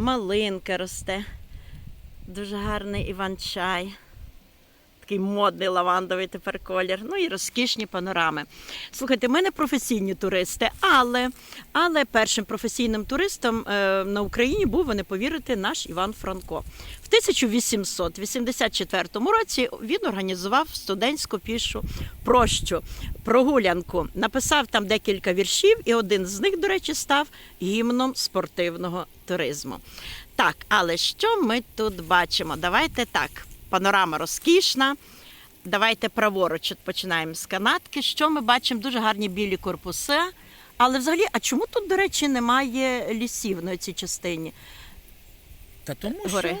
малинка росте. Дуже гарний іван-чай. Такий модний лавандовий тепер колір. Ну і розкішні панорами. Слухайте, ми не професійні туристи, але, але першим професійним туристом е, на Україні був, ви не повірите, наш Іван Франко. В 1884 році він організував студентську пішу прощу, прогулянку. Написав там декілька віршів, і один з них, до речі, став гімном спортивного туризму. Так, але що ми тут бачимо? Давайте так. Панорама розкішна. Давайте праворуч починаємо з канатки. Що ми бачимо? Дуже гарні білі корпуси. Але взагалі, а чому тут, до речі, немає лісів на цій частині? Та тому Гори. що,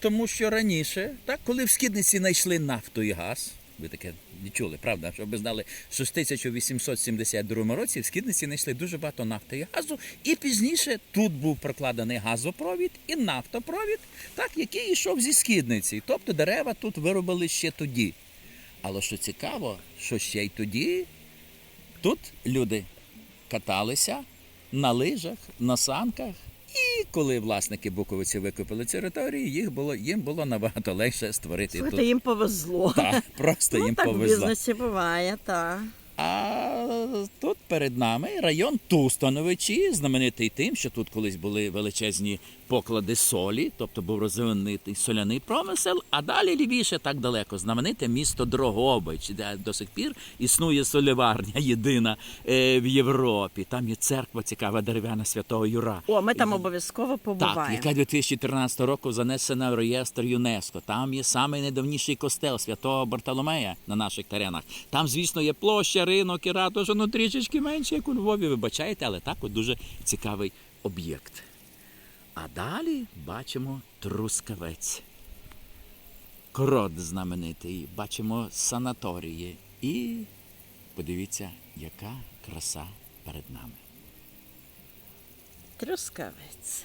тому що раніше, так, коли в східниці знайшли нафту і газ, ви таке не чули, правда? Щоб ви знали, що з 1872 році в східниці знайшли дуже багато нафти і газу, і пізніше тут був прокладений газопровід і нафтопровід, так, який йшов зі східниці. Тобто дерева тут виробили ще тоді. Але що цікаво, що ще й тоді тут люди каталися на лижах, на санках. І коли власники Буковиці викупили ці території, їх було їм було набагато легше створити Слухайте, тут. їм повезло. Так, просто ну, їм так в повезло. бізнесі буває, так. А тут перед нами район Тустановичі, знаменитий тим, що тут колись були величезні поклади солі, тобто був розвинений соляний промисел. А далі лівіше, так далеко, знамените місто Дрогобич, де до сих пір існує соліварня єдина е, в Європі. Там є церква цікава дерев'яна святого Юра. О, ми там обов'язково Так, побуваємо. яка 2013 року занесена в реєстр ЮНЕСКО. Там є самий найдавніший костел святого Бартоломея на наших теренах. Там, звісно, є площа, ринок і ратуша, ну трішечки менше, як у Львові, вибачайте, але так дуже цікавий об'єкт. А далі бачимо трускавець. Крот знаменитий, бачимо санаторії. І подивіться, яка краса перед нами. Трускавець.